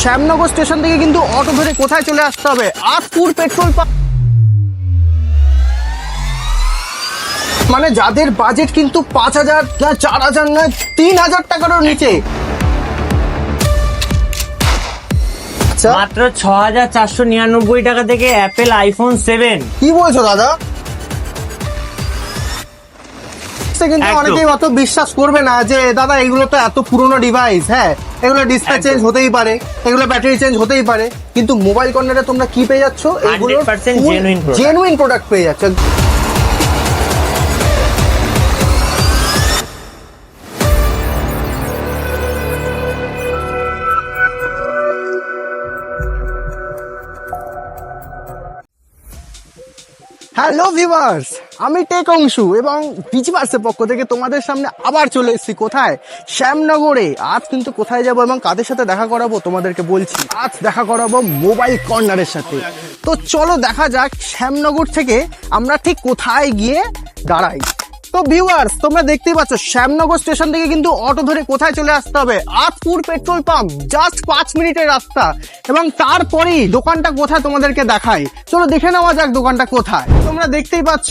Shyamnagar station থেকে কিন্তু auto ধরে কোথায় চলে আসতে হবে? Atpur petrol pump. মানে যাদের বাজেট কিন্তু পাঁচ হাজার না চার হাজার নয় তিন হাজার টাকারও নিচে। আচ্ছা। মাত্র ছ হাজার চারশো নিরানব্বই টাকা থেকে অ্যাপেল আইফোন সেভেন কি বলছো দাদা? সে কিন্তু অনেকেই অত বিশ্বাস করবে না যে দাদা এগুলো তো এত পুরনো ডিভাইস হ্যাঁ? এগুলো ডিসপ্লে চেঞ্জ হতেই পারে এগুলো ব্যাটারি চেঞ্জ হতেই পারে কিন্তু মোবাইল কর্নারে তোমরা কি পেয়ে যাচ্ছ? 100% genuine product। জেনুইন প্রোডাক্ট পেয়ে যাচ্ছ। হ্যালো ভিভার্স আমি টেক অংশু এবং বিজিভার্সের পক্ষ থেকে তোমাদের সামনে আবার চলে এসেছি। কোথায়? শ্যামনগরে। আজ কিন্তু কোথায় যাব এবং কাদের সাথে দেখা করাবো তোমাদেরকে বলছি। আজ দেখা করাবো মোবাইল কর্নারের সাথে। তো চলো দেখা যাক শ্যামনগর থেকে আমরা ঠিক কোথায় গিয়ে দাঁড়াই। তো ভিউয়ার্স তোমরা দেখতেই পাচ্ছ, শ্যামনগর স্টেশন থেকে কিন্তু অটো ধরে কোথায় চলে আসতে হবে? আতপুর পেট্রোল পাম্প জাস্ট পাঁচ মিনিটের রাস্তা। এবং তারপরেই দোকানটা কোথায় তোমাদেরকে দেখাই? চলো দেখে নেওয়া যাক দোকানটা কোথায়। তোমরা দেখতেই পাচ্ছ,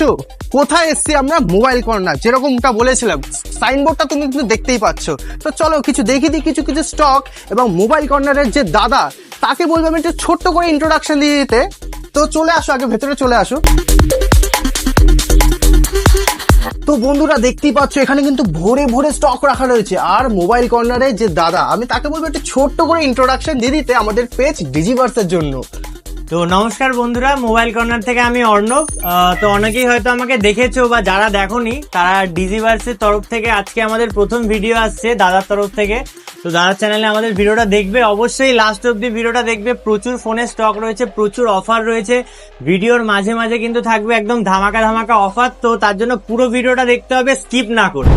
কোথায় এসছি আমরা মোবাইল কর্নার যেরকমটা বলেছিলাম। সাইনবোর্ডটা তুমি কিন্তু দেখতেই পাচ্ছ। তো চলো কিছু দেখি দিই, কিছু কিছু স্টক এবং মোবাইল কর্নারের যে দাদা, তাকে বলব আমি একটু ছোট্ট করে ইন্ট্রোডাকশন দিয়ে দিতে। তো চলে আসো, আগে ভেতরে চলে আসো। তো বন্ধুরা দেখতেই পাচ্ছ, এখানে কিন্তু ভোরে ভোরে স্টক রাখা রয়েছে। আর মোবাইল কর্নারে যে দাদা, আমি তাকে বলব, একটা ছোট্ট করে ইন্ট্রোডাকশন দিয়ে দিতে আমাদের পেজ ডিজিভার্সের জন্য। তো নমস্কার বন্ধুরা, মোবাইল কর্নার থেকে আমি অর্ণব। তো অনেকেই হয়তো আমাকে দেখেছ বা যারা দেখোনি, তারা ডিজিভার্সের তরফ থেকে আজকে আমাদের প্রথম ভিডিও আসছে দাদার তরফ থেকে। তো দাদার চ্যানেলে আমাদের ভিডিওটা দেখবে, অবশ্যই লাস্ট অব্দি ভিডিওটা দেখবে। প্রচুর ফোনের স্টক রয়েছে, প্রচুর অফার রয়েছে। ভিডিওর মাঝে মাঝে কিন্তু থাকবে একদম ধামাকা ধামাকা অফার তো তার জন্য পুরো ভিডিওটা দেখতে হবে স্কিপ না করে।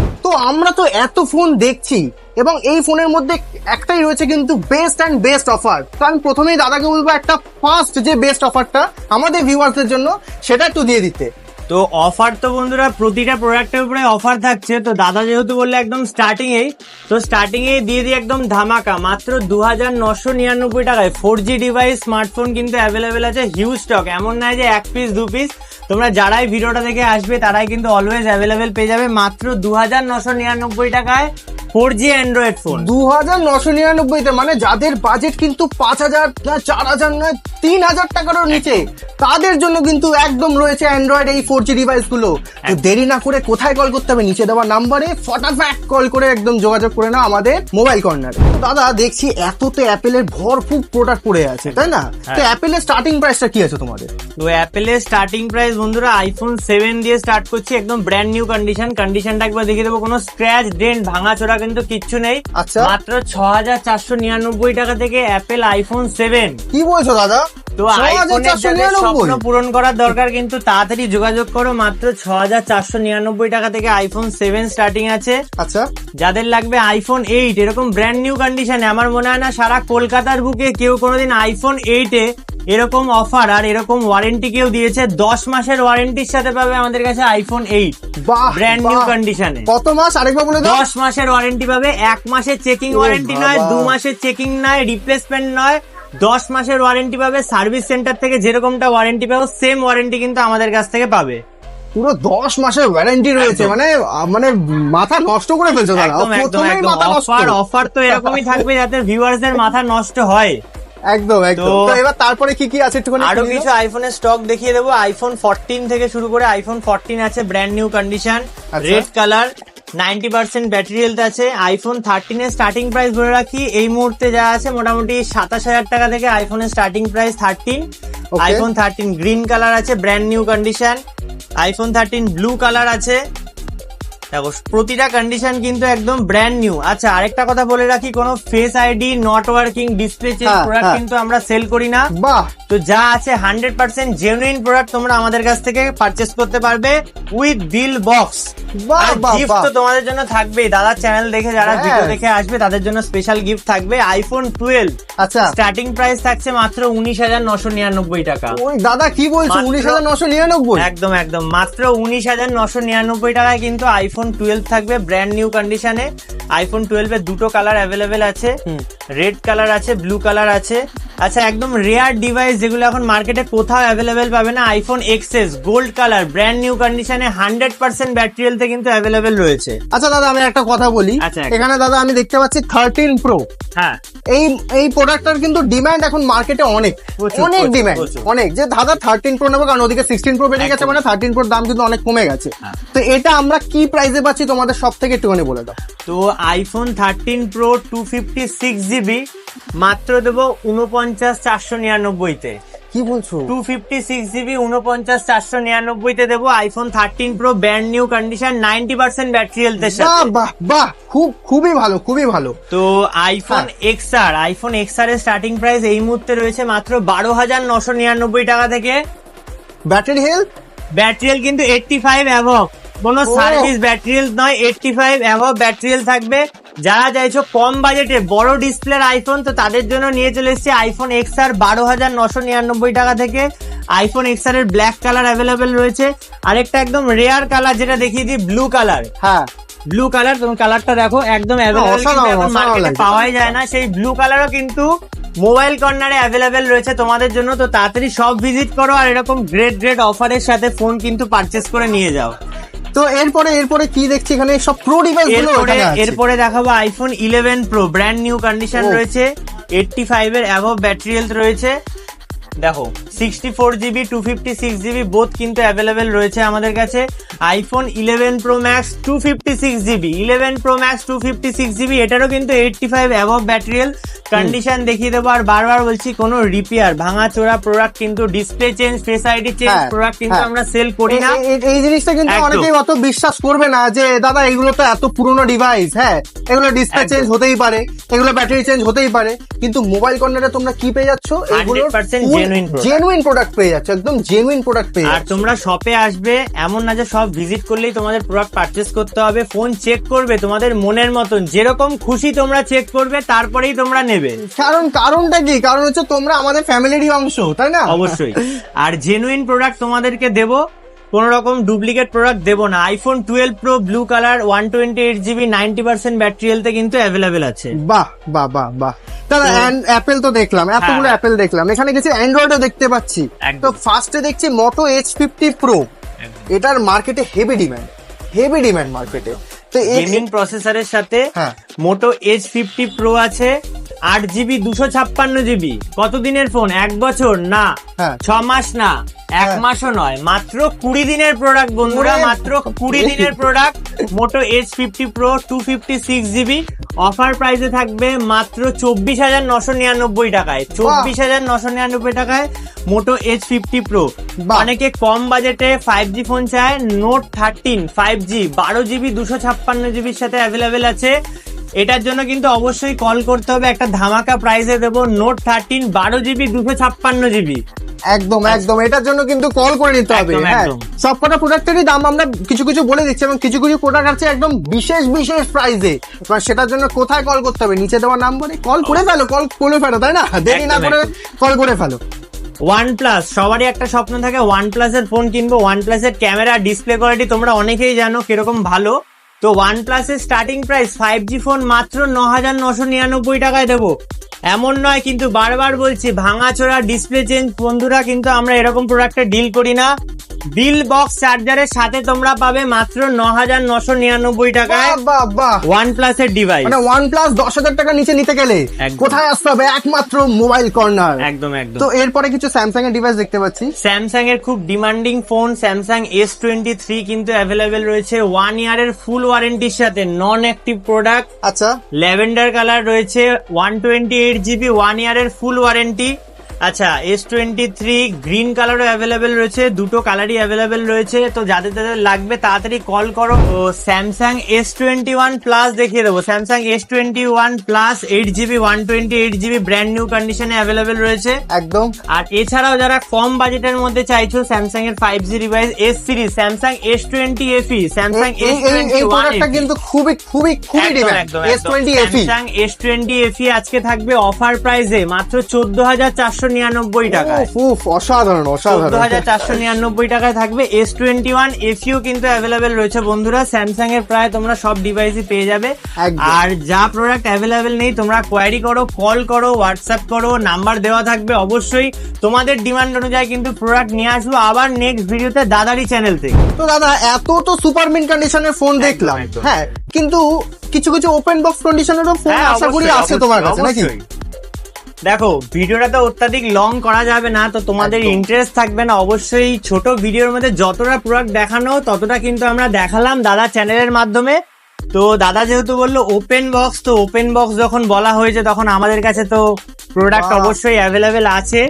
আমরা তো এত ফোন দেখছি এবং এই ফোনের মধ্যে একটাই রয়েছে কিন্তু বেস্ট অ্যান্ড বেস্ট অফার তো আমি প্রথমেই দাদাকে বলব একটা ফার্স্ট যে বেস্ট অফারটা আমাদের ভিউয়ার্সদের জন্য, সেটা একটু দিয়ে দিতে। তো অফার তো বন্ধুরা প্রতিটা প্রোডাক্টের উপরে অফার থাকছে। তো দাদা যেহেতু বললে একদম স্টার্টিং এই, তো স্টার্টিং এ দিয়ে দিই একদম ধামাকা। মাত্র দু হাজার নশো নিরানব্বই টাকায় ফোর জি ডিভাইস স্মার্টফোন কিন্তু অ্যাভেলেবেল আছে হিউজ স্টক এমন নয় যে এক পিস দু পিস তোমরা যারাই ভিডিওটা দেখে আসবে, তারাই কিন্তু অলওয়েজ অ্যাভেলেবেল পেয়ে যাবে। মাত্র দু হাজার নশো নিরানব্বই টাকায় ফোর জি অ্যান্ড্রয়েড ফোন। দু হাজার নশো নিরানব্বইতে মানে যাদের বাজেট কিন্তু পাঁচ হাজার না চার হাজার নয় তিন হাজার টাকারও নিচে তাদের জন্য কিন্তু একদম রয়েছে অ্যান্ড্রয়েড এই ফোর জি ডিভাইসগুলো। তো দেরি না করে কোথায় কল করতে হবে নিচে দেওয়া নাম্বারে ফটাফ্যাক কল করে একদম যোগাযোগ করে নাও আমাদের মোবাইল কর্নার দাদা দেখছি এত তো অ্যাপেলের ভরপুর প্রোডাক্ট পড়ে আছে তাই না? তো অ্যাপেলের স্টার্টিং প্রাইসটা কি আছে তোমাদের? তো অ্যাপেলের স্টার্টিং প্রাইস বন্ধুরা আইফোন সেভেন দিয়ে স্টার্ট করছি একদম ব্র্যান্ড নিউ কন্ডিশন কন্ডিশনটা একবার দেখিয়ে দেবো কোনো স্ক্র্যাচ ডেন্ট ভাঙাচোরা কিন্তু কিচ্ছু নেই। আচ্ছা। মাত্র ছ হাজার চারশো নিরানব্বই টাকা থেকে অ্যাপেল আইফোন সেভেন কি বলছো দাদা? তো 6499? আইফোনের স্বপ্ন পূরণ করার দরকার কিন্তু তাড়াতাড়ি যোগাযোগ করো মাত্র ছ হাজার চারশো নিরানব্বই টাকা থেকে আইফোন সেভেন স্টার্টিং আছে। আচ্ছা। যাদের লাগবে আইফোন এইট এরকম ব্র্যান্ড নিউ কন্ডিশনে আমার মনে হয় না সারা কলকাতার বুকে কেউ কোনোদিন আইফোন এইটে এরকম অফার আর এরকম ওয়ারেন্টি কেউ দিয়েছে। দশ মাসের ওয়ারেন্টির সাথে পাবে আমাদের কাছে আইফোন এইট ব্র্যান্ড নিউ কন্ডিশনে কত মাস? আরেকবার বলে দশ মাসের ওয়ারেন্টি পাবে এক মাসের চেকিং ওয়ারেন্টি নয় দু মাসের চেকিং নয় রিপ্লেসমেন্ট নয়। দশ মাসের ওয়ারেন্টি পাবে সার্ভিস সেন্টার থেকে যেরকমটা ওয়ারেন্টি পাবে সেম ওয়ারেন্টি কিন্তু আমাদের কাছ থেকে পাবে। পুরো দশ মাসের ওয়ারেন্টি রয়েছে মানে মানে মাথা নষ্ট করে ফেলছো প্রথমেই মাথা নষ্ট। অফার অফার তো এরকমই থাকবে যাতে ভিউয়ার্সদের মাথা নষ্ট হয়। একদম একদম। তো- এবার তারপরে কি কি আছে একটুখানি আরও কিছু। আইফোনের স্টক দেখিয়ে দেবো। আইফোন ফোরটিন থেকে শুরু করে আইফোন ফোরটিন আছে brand new condition. Red colour ninety percent battery health আছে। আইফোন থার্টিনের স্টার্টিং প্রাইস বলে রাখি। এই মুহূর্তে যা আছে মোটামুটি সাতাশ হাজার টাকা থেকে আইফোনের starting price thirteen iPhone thirteen green colour আছে brand new condition iPhone thirteen blue colour আছে। দেখো প্রতিটা কন্ডিশন কিন্তু একদম ব্র্যান্ড নিউ আচ্ছা আরেকটা কথা বলে রাখি কোনো face ID not working display change product. কিন্তু আমরা সেল করি না। বাহ! তো যা আছে হান্ড্রেড পার্সেন্ট জেনুইন প্রোডাক্ট তোমরা আমাদের কাছ থেকে পারচেস করতে পারবে উইথ বিল বক্স গিফট। তো তোমাদের জন্য থাকবেই। দাদার চ্যানেল দেখে যারা হ্যাঁ। ভিডিও দেখে আসবে তাদের জন্য স্পেশাল গিফট থাকবে আইফোন টুয়েলভ আচ্ছা। স্টার্টিং প্রাইস থাকছে মাত্র উনিশ হাজার নশো নিরানব্বই টাকা। ওই দাদা কি বলছো? উনিশ হাজার নশো নিরানব্বই? একদম একদম। মাত্র উনিশ হাজার নশো নিরানব্বই টাকায় কিন্তু আইফোন টুয়েলভ থাকবে ব্র্যান্ড নিউ কন্ডিশনে আইফোন টুয়েলভ এর দুটো কালার অ্যাভেলেবেল আছে। রেড কালার আছে ব্লু কালার আছে। আচ্ছা একদম রেয়ার ডিভাইস যেগুলো এখন মার্কেটে কোথাও অ্যাভেলেবেল পাবে না iPhone XS gold colour brand new কন্ডিশনে হান্ড্রেড পার্সেন্ট ব্যাটারি হেলথে কিন্তু অ্যাভেলেবেল রয়েছে। আচ্ছা দাদা আমি একটা কথা বলি। আচ্ছা, এখানে দাদা আমি দেখতে পাচ্ছি থার্টিন প্রো হ্যাঁ। এই এই প্রোডাক্টটার কিন্তু ডিমান্ড এখন মার্কেটে অনেক। অনেক ডিমান্ড অনেক। যে দাদা থার্টিন প্রো নেব কারণ ওদিকে সিক্সটিন প্রো বেড়ে গেছে মানে থার্টিন প্রোর দাম কিন্তু অনেক কমে গেছে। হ্যাঁ। তো এটা আমরা কি প্রাইসে পাচ্ছি তোমাদের সব থেকে একটুখানি বলে দাও। তো iPhone thirteen pro two fifty six GB মাত্র দেবো উনপঞ্চাশ চারশো নিরানব্বইতে কি বলছো? টু ফিফটি সিক্স জিবি উনপঞ্চাশ চারশো নিরানব্বইতে দেবো iPhone thirteen pro brand new condition ninety percent battery হেলথের বাহ বাহ বাহ খুব খুবই ভালো খুবই ভালো। তো iPhone X R iPhone X R এর স্টার্টিং প্রাইস এই মুহূর্তে রয়েছে মাত্র বারো হাজার নশো নিরানব্বই টাকা থেকে। ব্যাটারি হেলথ ব্যাটারিয়াল কিন্তু এইটটি ফাইভ অ্যাভব কোনো। সার্ভিস ব্যাটারিয়াল নয় এইটটি ফাইভ অ্যাভব ব্যাটারিয়াল থাকবে। যারা চাইছো কম বাজেটে বড় ডিসপ্লের আইফোন তো তাদের জন্য নিয়ে চলে এসেছে আইফোন এক্স আর বারো হাজার নশো নিরানব্বই টাকা থেকে। আইফোন এক্স আর এর ব্ল্যাক কালার অ্যাভেলেবেল রয়েছে। আরেকটা একদম রেয়ার কালার যেটা দেখিয়ে দিই ব্লু কালার হ্যাঁ। ব্লু কালার তুমি কালারটা দেখো একদম মার্কেটে পাওয়াই যায় না। সেই ব্লু কালারও কিন্তু মোবাইল কর্নারে অ্যাভেলেবেল রয়েছে তোমাদের জন্য। তো তাড়াতাড়ি সব ভিজিট করো আর এরকম গ্রেট গ্রেট অফারের সাথে ফোন কিন্তু পারচেস করে নিয়ে যাও। তো এরপরে এরপরে কি দেখছি এখানে? সব প্রো ডিভাইসগুলো এরপরে দেখাবো iPhone eleven pro brand new condition রয়েছে এইটটি ফাইভ এর অ্যাবভ ব্যাটারি হেলথ রয়েছে। দেখো sixty four GB two fifty six GB both কিন্তু অ্যাভেলেবেল রয়েছে আমাদের কাছে। IPhone eleven pro max two fifty six GB eleven pro max two fifty six GB এটারও কিন্তু এইটটি ফাইভ অ্যাভব ব্যাটারিয়াল কন্ডিশন দেখিয়ে দেবো। আর বারবার বলছি কোনো রিপেয়ার ভাঙা চোরা প্রোডাক্ট কিন্তু display change face ID change product কিন্তু হ্যাঁ। আমরা সেল করি না। এই- জিনিসটা কিন্তু অনেকেই অত বিশ্বাস করবে না যে দাদা এগুলো তো এত পুরনো ডিভাইস হ্যাঁ এগুলো ডিসপ্লে চেঞ্জ হতেই পারে এগুলো ব্যাটারি চেঞ্জ হতেই পারে কিন্তু মোবাইল কর্নারে তোমরা কি পেয়ে যাচ্ছ? 100% product। জেনুইন প্রোডাক্ট পেয়ে যাচ্ছ একদম জেনুইন প্রোডাক্ট পেয়ে আর তোমরা শপে আসবে এমন না যে সব ভিজিট করলেই তোমাদের প্রোডাক্ট পারচেস করতে হবে ফোন চেক করবে তোমাদের মনের মতন যেরকম খুশি তোমরা চেক করবে তারপরেই তোমরা নেবে। কারণ কারণটা কি? কারণ হচ্ছে তোমরা আমাদের ফ্যামিলিরই অংশ তাই না? অবশ্যই। আর জেনুইন প্রোডাক্ট তোমাদেরকে দেবো কোন রকম ডুপ্লিকেট প্রোডাক্ট দেবো না। IPhone twelve pro blue colour one twenty eight GB ninety percent battery হেলথে কিন্তু অ্যাভেলেবেল আছে। বাহ বাহ বাহ বাহ। দাদা অ্যাপেল তো দেখলাম এতগুলো হ্যাঁ। অ্যাপেল দেখলাম। এখানে কিছু অ্যান্ড্রয়েডও দেখতে পাচ্ছি। তো ফার্স্টে দেখছি মোটো এইচ ফিফটি প্রো এটার মার্কেটে হেভি ডিমান্ড হেভি ডিমান্ড মার্কেটে তো গেমিং প্রসেসরের সাথে। মোটো এইচ ফিফটি প্রো আছে আট জিবি দুশো ছাপ্পান্ন জিবি কতদিনের ফোন এক বছর? না। হ্যাঁ। ছ মাস না। এক হ্যাঁ। মাসও নয় মাত্র কুড়ি দিনের প্রোডাক্ট বন্ধুরা মাত্র কুড়ি দিনের product Moto H fifty pro two fifty six GB offer প্রাইসে থাকবে মাত্র চব্বিশ হাজার নশো নিরানব্বই টাকায়। চব্বিশ হাজার নশো নিরানব্বই টাকায় মোটো এইচ ফিফটি প্রো অনেকে কম বাজেটে ফাইভ জি ফোন চায় নোট থার্টিন ফাইভ জি বারো জিবি দুশো ছাপ্পান্ন জিবির সাথে অ্যাভেলেবেল আছে। এটার জন্য কিন্তু অবশ্যই কল করতে হবে। একটা ধামাকা প্রাইসে দেবো নোট থার্টিন বারো জিবি দুশো ছাপ্পান্ন জিবি একদম একদম। এটার জন্য কিন্তু কল করে নিতে হবে। হ্যাঁ সবকটা প্রোডাক্টেরই দাম আমরা কিছু কিছু বলে দিচ্ছি এবং কিছু কিছু প্রোডাক্ট আছে একদম বিশেষ বিশেষ প্রাইসে সেটার জন্য কোথায় কল করতে হবে? নিচে দেওয়া নাম্বারে কল করে ফেলো কল করে ফেলো তাই না? দেরি না করে কল করে ফেলো। ওয়ান প্লাস সবারই একটা স্বপ্ন থাকে। ওয়ান প্লাসের ফোন কিনবো। ওয়ান প্লাসের ক্যামেরা ডিসপ্লে কোয়ালিটি তোমরা অনেকেই জানো কীরকম ভালো। তো ওয়ান প্লাসের starting price five G phone মাত্র ন হাজার নশো নিরানব্বই টাকায় দেবো। এমন নয় কিন্তু বারবার বলছি, ভাঙাচোরা ডিসপ্লে চেঞ্জ বন্ধুরা, কিন্তু আমরা এরকম প্রোডাক্টে ডিল করি না। বিল বক্স চার্জারের সাথে তোমরা পাবে মাত্র ন হাজার নশো নিরানব্বই টাকায় বাহ ওয়ান প্লাসের ডিভাইস মানে ওয়ান প্লাস দশ হাজার টাকা নিচে নিতে গেলে কোথায় আসতে হবে? একমাত্র মোবাইল কর্নার একদম একদম। তো এরপরে কিছু স্যামসাং এর ডিভাইস দেখতে পাচ্ছি। স্যামসাং এর খুব demanding phone Samsung S twenty three কিন্তু অ্যাভেলেবেল রয়েছে ওয়ান ইয়ারের ফুল ওয়ারেন্টির সাথে নন অ্যাক্টিভ প্রোডাক্ট আচ্ছা। ল্যাভেন্ডার কালার রয়েছে one twenty eight GB one ইয়ারের ফুল ওয়ারেন্টি আচ্ছা এস টোয়েন্টি থ্রি গ্রিন কালারও অ্যাভেলেবেল রয়েছে দুটো কালারই অ্যাভেলেবেল রয়েছে তো যাদের যাদের লাগবে তাড়াতাড়ি কল করো। তো Samsung S twenty one plus দেখিয়ে দেবো। Samsung S twenty one plus eight GB one twenty eight GB brand new কন্ডিশনে অ্যাভেলেবেল রয়েছে। একদম। আর এছাড়াও যারা কম বাজেটের মধ্যে চাইছো স্যামসাং এর five G device S series Samsung S twenty FE Samsung S twenty one কিন্তু খুবই খুবই খুবই demand S twenty FE Samsung S twenty FE আজকে থাকবে অফার প্রাইসে মাত্র চোদ্দ হাজার চারশো নিরানব্বই টাকায়। উফ, অসাধারণ অসাধারণ। হাজার চারশো নিরানব্বই টাকায় থাকবে এস টোয়েন্টি ওয়ান এফইউ কিন্তু অ্যাভেলেবেল রয়েছে বন্ধুরা। স্যামসাং এর প্রায় তোমরা সব ডিভাইসই পেয়ে যাবে। আর যা প্রোডাক্ট অ্যাভেলেবেল নেই তোমরা কোয়ারি করো কল করো হোয়াটসঅ্যাপ করো নাম্বার দেওয়া থাকবে অবশ্যই। তোমাদের ডিমান্ড অনুযায়ী কিন্তু প্রোডাক্ট নিয়ে আসব আবার নেক্সট ভিডিওতে দাদারি চ্যানেল থেকে। তো দাদা এত তো সুপার মিন কন্ডিশনের ফোন দেখলাম। হ্যাঁ কিন্তু কিছু কিছু ওপেন বক্স কন্ডিশনেরও ফোন আশা করি আছে তোমার কাছে নাকি। দেখো ভিডিওটা তো অত্যাধিক লং করা যাবে না তো তোমাদের ইন্টারেস্ট থাকবে না। অবশ্যই ছোট ভিডিওর মধ্যে যতটা প্রোডাক্ট দেখানো ততটা কিন্তু আমরা দেখালাম দাদা চ্যানেলের মাধ্যমে। তো দাদা যেহেতু বলল ওপেন বক্স তো ওপেন বক্স যখন বলা হয়েছে তখন আমাদের কাছে তো প্রোডাক্ট অবশ্যই অ্যাভেলেবেল আছে।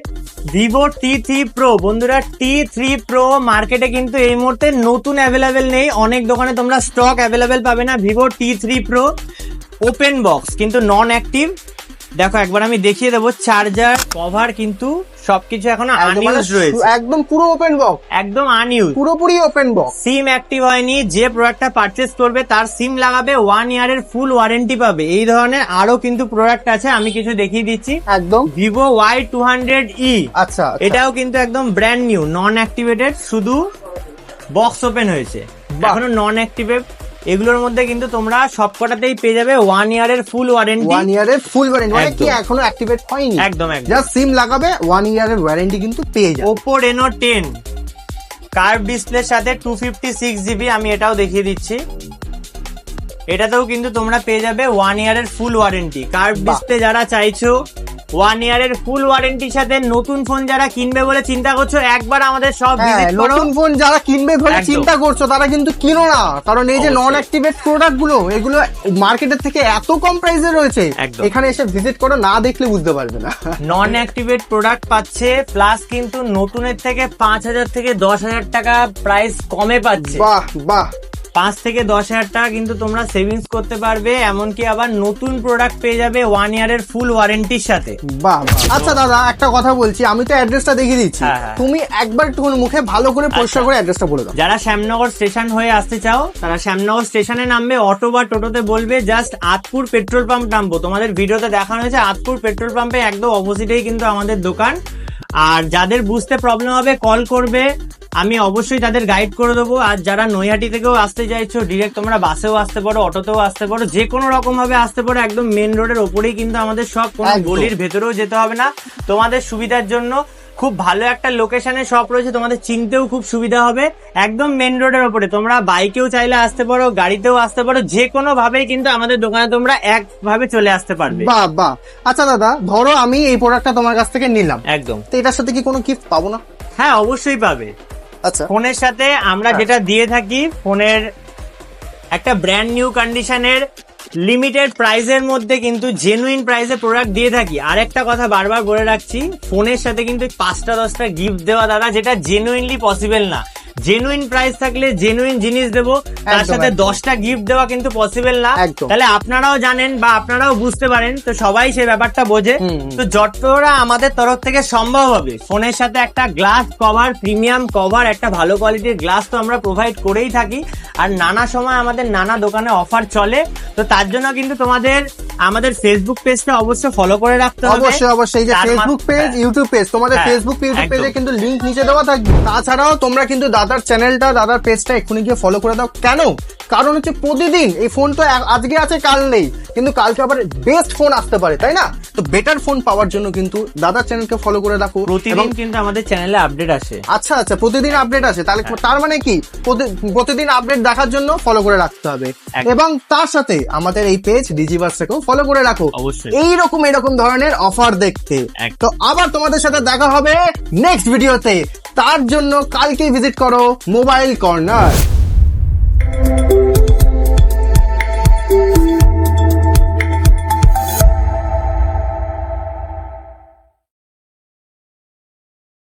ভিভো টি থ্রি প্রো বন্ধুরা টি থ্রি প্রো মার্কেটে কিন্তু এই মুহূর্তে নতুন অ্যাভেলেবেল নেই। অনেক দোকানে তোমরা স্টক অ্যাভেলেবেল পাবে না। Vivo T three pro open box কিন্তু নন অ্যাক্টিভ দেখো একবার আমি দেখিয়ে দেবো চার্জার কভার কিন্তু সবকিছু এখনও আনইউজ রয়েছে। একদম পুরো ওপেন বক্স একদম আনইউজ পুরোপুরি ওপেন বক্স সিম অ্যাক্টিভ হয়নি যে প্রোডাক্টটা পারচেস করবে তার সিম লাগাবে ওয়ান ইয়ারের ফুল ওয়ারেন্টি পাবে। এই ধরনের আরও কিন্তু প্রোডাক্ট আছে আমি কিছু দেখিয়ে দিচ্ছি। একদম। Vivo Y two hundred E আচ্ছা। এটাও কিন্তু একদম ব্র্যান্ড নিউ নন অ্যাক্টিভেটেড শুধু বক্স ওপেন হয়েছে। এখনও নন অ্যাক্টিভেট এগুলোর মধ্যে কিন্তু তোমরা সবকটাতেই পেয়ে যাবে ওয়ান ইয়ারের ফুল ওয়ারেন্টি ওয়ান ইয়ারের ফুল ওয়ারেন্টি মানে কি এখনও অ্যাক্টিভেট হয়নি? একদম একদম। জাস্ট সিম লাগাবে ওয়ান ইয়ারের ওয়ারেন্টি কিন্তু পেয়ে যাবে। ওপো রেনো টেন কার্ভ ডিসপ্লের সাথে টু ফিফটি সিক্স জিবি আমি এটাও দেখিয়ে দিচ্ছি। এটাতেও কিন্তু তোমরা পেয়ে যাবে ওয়ান ইয়ারের ফুল ওয়ারেন্টি কার্ভ। ডিসপ্লে যারা চাইছো ওয়ান ইয়ারের ফুল ওয়ারেন্টির সাথে নতুন ফোন যারা কিনবে বলে চিন্তা করছ একবার আমাদের সব হ্যাঁ ভিজিট করো। নতুন ফোন যারা কিনবে বলে চিন্তা করছ তারা কিন্তু কিনো না। কারণ এই যে নন অ্যাক্টিভেট প্রোডাক্টগুলো এগুলো মার্কেটের থেকে এত কম প্রাইসে রয়েছে। এখানে এসে ভিজিট করো না দেখলে বুঝতে পারবে না। নন অ্যাক্টিভেট প্রোডাক্ট পাচ্ছে প্লাস কিন্তু নতুনের থেকে পাঁচ হাজার থেকে দশ হাজার টাকা প্রাইস কমে পাচ্ছে। বাহ বাহ। পাঁচ থেকে দশ হাজার টাকা কিন্তু তোমরা সেভিংস করতে পারবে এমনকি আবার নতুন প্রোডাক্ট পেয়ে যাবে ওয়ান ইয়ারের ফুল ওয়ারেন্টির সাথে। বাহ বাহ। আচ্ছা দাদা একটা কথা বলছি আমি তো অ্যাড্রেসটা দেখিয়ে দিচ্ছি। হ্যাঁ, হ্যাঁ। তুমি একবার একটু মুখে ভালো করে পরিষ্কার করে অ্যাড্রেসটা বলে দাও। যারা শ্যামনগর স্টেশন হয়ে আসতে চাও তারা শ্যামনগর স্টেশনে নামবে অটো বা টোটোতে বলবে জাস্ট আতপুর পেট্রোল পাম্প নামবো। তোমাদের ভিডিওতে দেখানো হয়েছে আতপুর পেট্রোল পাম্পে একদম অপোজিটেই কিন্তু আমাদের দোকান। আর যাদের বুঝতে প্রবলেম হবে কল করবে। আমি অবশ্যই তাদের গাইড করে দেবো। আর যারা নৈহাটি থেকেও আসতে চাইছো ডিরেক্ট তোমরা বাসেও আসতে পারো অটোতেও আসতে পারো যে কোনো রকম ভাবে আসতে পারো একদম মেন রোডের ওপরেই কিন্তু আমাদের সব কোনো গলির ভেতরেও যেতে হবে না। তোমাদের সুবিধার জন্য খুব ভালো একটা লোকেশনে শপ রয়েছে তোমাদের চিনতেও খুব সুবিধা হবে। একদম মেন রোডের ওপরে। তোমরা বাইকেও চাইলে আসতে পারো গাড়িতেও আসতে পারো যে কোনো ভাবেই কিন্তু আমাদের দোকানে তোমরা একভাবে চলে আসতে পারবে। বাহ বাহ। আচ্ছা দাদা ধরো আমি এই প্রোডাক্টটা তোমার কাছ থেকে নিলাম। একদম। তো এটার সাথে কি কোনো গিফট পাবো না? হ্যাঁ অবশ্যই পাবে। আচ্ছা। ফোনের সাথে আমরা হ্যাঁ। যেটা দিয়ে থাকি ফোনের একটা ব্র্যান্ড নিউ কন্ডিশনের লিমিটেড প্রাইজের মধ্যে কিন্তু জেনুইন প্রাইজে প্রোডাক্ট দিয়ে থাকি। আর একটা কথা বারবার বলে রাখছি ফোনের সাথে কিন্তু পাঁচটা দশটা গিফট দেওয়া দাদা যেটা জেনুইনলি পসিবল না। জেনুইন প্রাইস থাকলে জেনুইন জিনিস দেবো তার সাথে দশটা গিফট দেওয়া কিন্তু পসিবল না। তাহলে আপনারাও জানেন বা আপনারাও বুঝতে পারেন তো সবাই সেই ব্যাপারটা বোঝে। তো যতটা আমাদের তরফ থেকে সম্ভব হবে ফোনের সাথে একটা গ্লাস কভার প্রিমিয়াম কভার একটা ভালো কোয়ালিটির গ্লাস তো আমরা প্রোভাইড করেই থাকি। আর নানা সময় আমাদের নানা দোকানে অফার চলে তো তার জন্য কিন্তু তোমাদের আমাদের ফেসবুক পেজটা অবশ্যই ফলো করে রাখতে হবে। অবশ্যই অবশ্যই এই যে ফেসবুক পেজ হ্যাঁ। ইউটিউব পেজ তোমাদের হ্যাঁ, ফেসবুক ইউটিউব পেজে কিন্তু লিংক নিচে দেওয়া থাকবে। তাছাড়াও তোমরা কিন্তু দাদার চ্যানেলটা দাদার পেজটা এক্ষুনি গিয়ে ফলো করে দাও। কেন? কারণ হচ্ছে প্রতিদিন এই ফোন তো আজকে আছে কাল নেই। কিন্তু কালকে আবার বেস্ট ফোন আসতে পারে তাই না? তো বেটার ফোন পাওয়ার জন্য কিন্তু দাদার চ্যানেলকে ফলো করে রাখো। প্রতিদিন কিন্তু আমাদের চ্যানেলে আপডেট আসে। আচ্ছা আচ্ছা প্রতিদিন আপডেট আছে তাহলে তার মানে কি? প্রতিদিন আপডেট দেখার জন্য ফলো করে রাখতে হবে। এবং তার সাথে আমাদের এই পেজ ডিজিভার্সকেও ফলো করে রাখো। এইরকম এরকম ধরনের অফার দেখতে। তো আবার তোমাদের সাথে দেখা হবে নেক্সট ভিডিওতে তার জন্য কালকে ভিজিট করো মোবাইল কর্নার